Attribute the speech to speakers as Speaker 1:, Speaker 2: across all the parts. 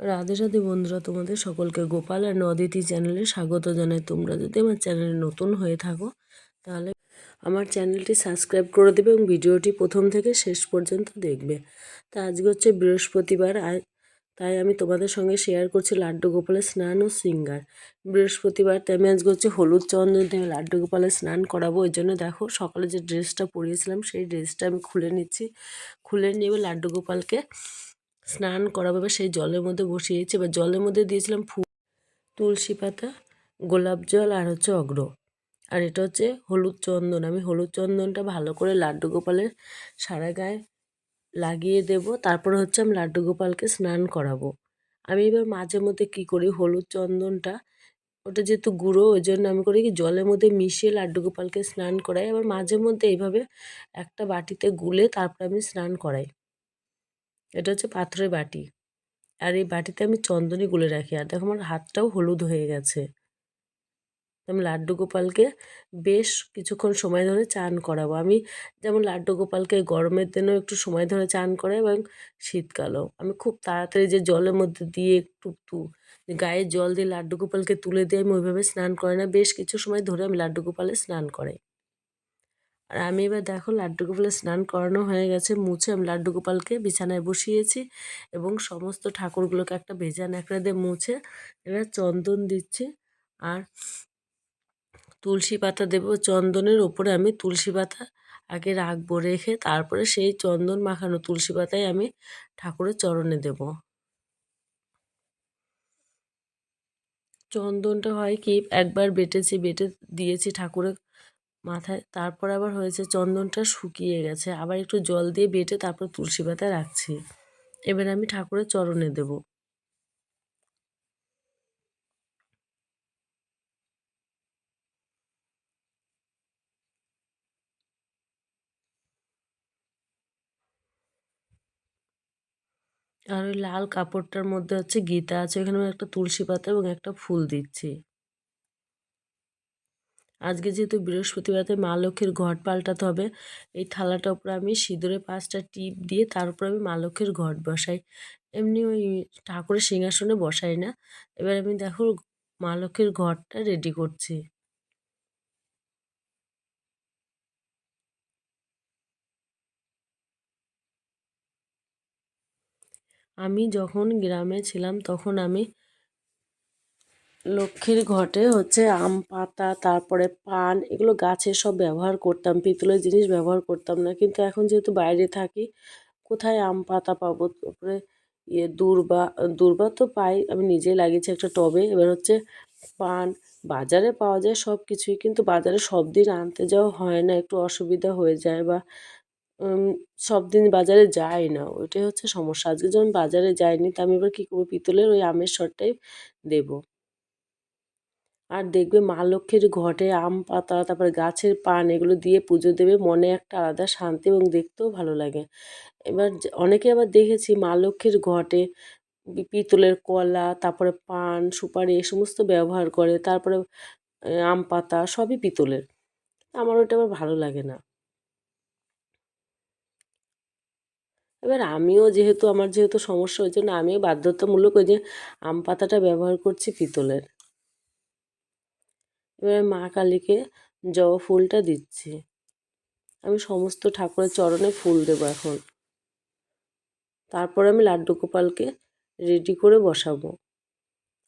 Speaker 1: রাধে রাধে বন্ধুরা, তোমাদের সকলকে গোপাল আর নদিতি চ্যানেলে স্বাগত জানাই। তোমরা যদি আমার চ্যানেলে নতুন হয়ে থাকো, তাহলে আমার চ্যানেলটি সাবস্ক্রাইব করে দেবে এবং ভিডিওটি প্রথম থেকে শেষ পর্যন্ত দেখবে। তা আজকে হচ্ছে বৃহস্পতিবার তাই আমি তোমাদের সঙ্গে শেয়ার করছি লাড্ডু গোপালের স্নান ও সিঙ্গার। বৃহস্পতিবার তাই আমি আজকে হচ্ছে হলুদ চন্দন দিয়ে লাড্ডু গোপালের স্নান করাবো। ওই জন্য দেখো, সকালে যে ড্রেসটা পরিয়েছিলাম, সেই ড্রেসটা আমি খুলে নিচ্ছি। খুলে নিয়ে লাড্ডু গোপালকে স্নান করাবো এবার সেই জলের মধ্যে বসিয়েছি এবার জলের মধ্যে দিয়েছিলাম ফুল তুলসী পাতা, গোলাপ জল আর হচ্ছে অগ্র। আর এটা হচ্ছে হলুদ চন্দন। আমি হলুদ চন্দনটা ভালো করে লাড্ডু গোপালের সারা গায়ে লাগিয়ে দেব। তারপরে হচ্ছে আমি লাড্ডু গোপালকে স্নান করাবো। আমি এবার মাঝে মধ্যে কি করি? হলুদ চন্দনটা, ওটা যেহেতু গুঁড়ো, ওই জন্য আমি করি কি জলের মধ্যে মিশিয়ে লাড্ডু গোপালকে স্নান করাই। আবার মাঝে মধ্যে এইভাবে একটা বাটিতে গুলে তারপর আমি স্নান করাই। এটা হচ্ছে পাথরের বাটি। আর এই বাটিতে আমি চন্দনী গুলে রাখি। আর দেখো আমার হাতটাও হলুদ হয়ে গেছে। আমি লাড্ডু গোপালকে বেশ কিছুক্ষণ সময় ধরে চান করাবো। আমি যেমন লাড্ডু গোপালকে গরমের দিনেও একটু সময় ধরে চান করাই এবং শীতকালেও। আমি খুব তাড়াতাড়ি যে জলের মধ্যে দিয়ে একটু তু গায়ে জল দিয়ে লাড্ডু গোপালকে তুলে দিয়ে আমি ওইভাবে স্নান করাই না। বেশ কিছু সময় ধরে আমি লাড্ডু গোপালে স্নান করাই। আর আমি এবার দেখো লাড্ডু গোপালের স্নান করানো হয়ে গেছে, মুছে আমি লাড্ডু গোপালকে বিছানায় বসিয়েছি এবং সমস্ত ঠাকুরগুলোকে একটা ভেজা ন্যাকড়া দিয়ে মুছে এবার চন্দন দিচ্ছি আর তুলসী পাতা দেবো। চন্দনের ওপরে আমি তুলসী পাতা আগে রাখব, রেখে তারপরে সেই চন্দন মাখানো তুলসী পাতায় আমি ঠাকুরের চরণে দেব। চন্দনটা হয় কি একবার বেটেছি, বেটে দিয়েছি ঠাকুরের মাথায়, তারপর আবার হয়েছে চন্দনটা শুকিয়ে গেছে। আবার একটু জল দিয়ে বেটে তারপর তুলসী পাতা রাখছি। এবার আমি ঠাকুরের চরণে দেব। আর ওই লাল কাপড়টার মধ্যে হচ্ছে গীতা আছে। ওখানে একটা তুলসী পাতা এবং একটা ফুল দিচ্ছি। আজকে যেহেতু বৃহস্পতিবারে মা লক্ষ্মীর ঘট পাল্টাতে হবে। এই থালাটার উপরে আমি সিঁদুরে পাঁচটা টিপ দিয়ে তার উপরে আমি মা লক্ষ্মীর ঘট বসাই। এমনি ওই ঠাকুরের সিংহাসনে বসাই না। এবার আমি দেখো মা লক্ষ্মীর ঘরটা রেডি করছি। আমি যখন গ্রামে ছিলাম, তখন আমি লক্ষ্মীর ঘটে হচ্ছে আম পাতা, তারপরে পান, এগুলো গাছের সব ব্যবহার করতাম, পিতলের জিনিস ব্যবহার করতাম না। কিন্তু এখন যেহেতু বাইরে থাকি, কোথায় আম পাতা পাবো? তারপরে ইয়ে দূর্বা দূর্বা তো পাই, আমি নিজেই লাগিয়েছি একটা টবে। এবার হচ্ছে পান, বাজারে পাওয়া যায় সব কিছুই কিন্তু বাজারে সব দিন আনতে যাওয়া হয় না, একটু অসুবিধা হয়ে যায় বা সব দিন বাজারে যাই না। ওইটাই হচ্ছে সমস্যা। আজকে যখন বাজারে যাইনি, তা আমি এবার কী করব? পিতলের ওই আমের সরটাই দেবো। আর দেখবে মা লক্ষ্মীর ঘটে আম পাতা, তারপরে গাছের পান এগুলো দিয়ে পুজো দেবে। মনে একটা আলাদা শান্তি এবং দেখতেও ভালো লাগে। এবার অনেকে আবার দেখেছি মা লক্ষ্মীর ঘটে পিতলের কলা, তারপরে পান, সুপারি এ সমস্ত ব্যবহার করে, তারপরে আম পাতা সবই পিতলের। আমার ওটা আবার ভালো লাগে না। এবার আমিও যেহেতু, আমার যেহেতু সমস্যা, ওই জন্য আমিও বাধ্যতামূলক ওই যে আম পাতাটা ব্যবহার করছি পিতলের। এবার মা কালীকে জবা ফুলটা দিচ্ছি। আমি সমস্ত ঠাকুরের চরণে ফুল দেবো এখন। তারপর আমি লাড্ডু গোপালকে রেডি করে বসাবো।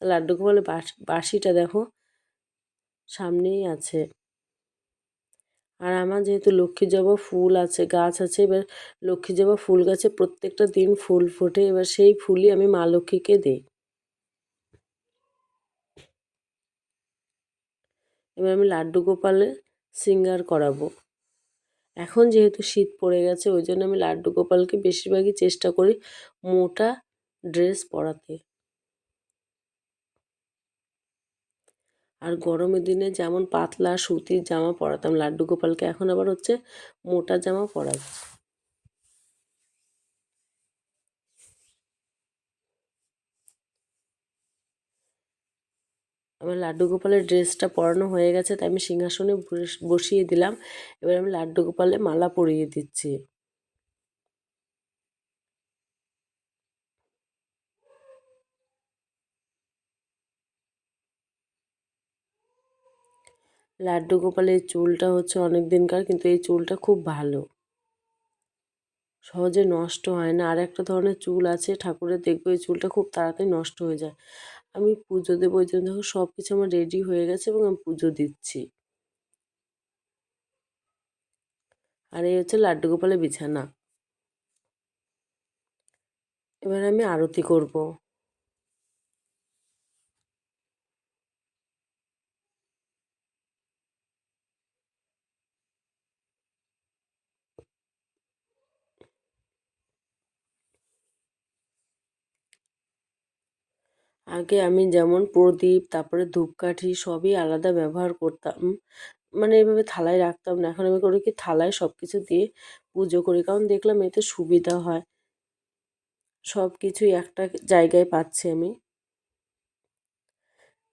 Speaker 1: লাড্ডু গোপালের বাসিটা দেখো সামনেই আছে। আর আমার যেহেতু লক্ষ্মী জবা ফুল আছে, গাছ আছে, এবার লক্ষ্মী জবা ফুল গাছে প্রত্যেকটা দিন ফুল ফোটে, এবার সেই ফুলই আমি মা লক্ষ্মীকে দিই। এবার আমি লাড্ডু গোপালে সিঙ্গার করাবো। এখন যেহেতু শীত পড়ে গেছে, ওই জন্য আমি লাড্ডু গোপালকে বেশিরভাগই চেষ্টা করি মোটা ড্রেস পরাতে। আর গরমের দিনে যেমন পাতলা সুতির জামা পরাতাম, লাড্ডু গোপালকে এখন আবার হচ্ছে মোটা জামা পরাচ্ছি আমার লাড্ডু গোপালের ড্রেসটা পরানো হয়ে গেছে, তাই আমি সিংহাসনে বসিয়ে দিলাম। এবার আমি লাড্ডু গোপালে মালা পরিয়ে দিচ্ছি। লাড্ডু গোপালের চুলটা হচ্ছে অনেক দিনকার কিন্তু এই চুলটা খুব ভালো। সহজে নষ্ট হয় না। আর একটা ধরনের চুল আছে, ঠাকুরের দেখব এই চুলটা খুব তাড়াতাড়ি নষ্ট হয়ে যায়। আমি পুজো দেবো, ওই জন্য দেখো সব কিছু আমার রেডি হয়ে গেছে এবং আমি পুজো দিচ্ছি। আর এই হচ্ছে লাড্ডু গোপালের বিছানা। এবার আমি আরতি করব। আগে আমি যেমন প্রদীপ, তারপরে ধূপকাঠি সবই আলাদা ব্যবহার করতাম। মানে এভাবে থালায় রাখতাম না। এখন আমি করি কি থালায় সব কিছু দিয়ে পুজো করি। কারণ দেখলাম এতে সুবিধা হয়। সব কিছুই একটা জায়গায় পাচ্ছি আমি।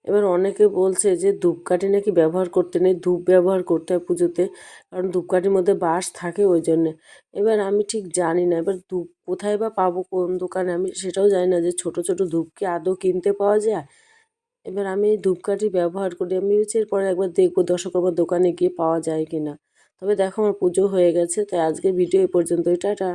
Speaker 1: এবার অনেকে বলছে যে ধূপকাঠি নাকি ব্যবহার করতে নেই, ধূপ ব্যবহার করতে হয় পুজোতে, কারণ ধূপকাঠির মধ্যে বাঁশ থাকে ওই জন্যে। এবার আমি ঠিক জানি না, এবার ধূপ কোথায় বা পাবো, কোন দোকানে আমি সেটাও জানি না যে ছোট ছোট ধূপ কি আদৌ কিনতে পাওয়া যায়? এবার আমি এই ধূপকাঠি ব্যবহার করি, আমি হচ্ছে এরপরে একবার দেখব দশকর্মার দোকানে গিয়ে পাওয়া যায় কি না তবে দেখো আমার পুজো হয়ে গেছে, তাই আজকে ভিডিও এ পর্যন্তই, টাটা।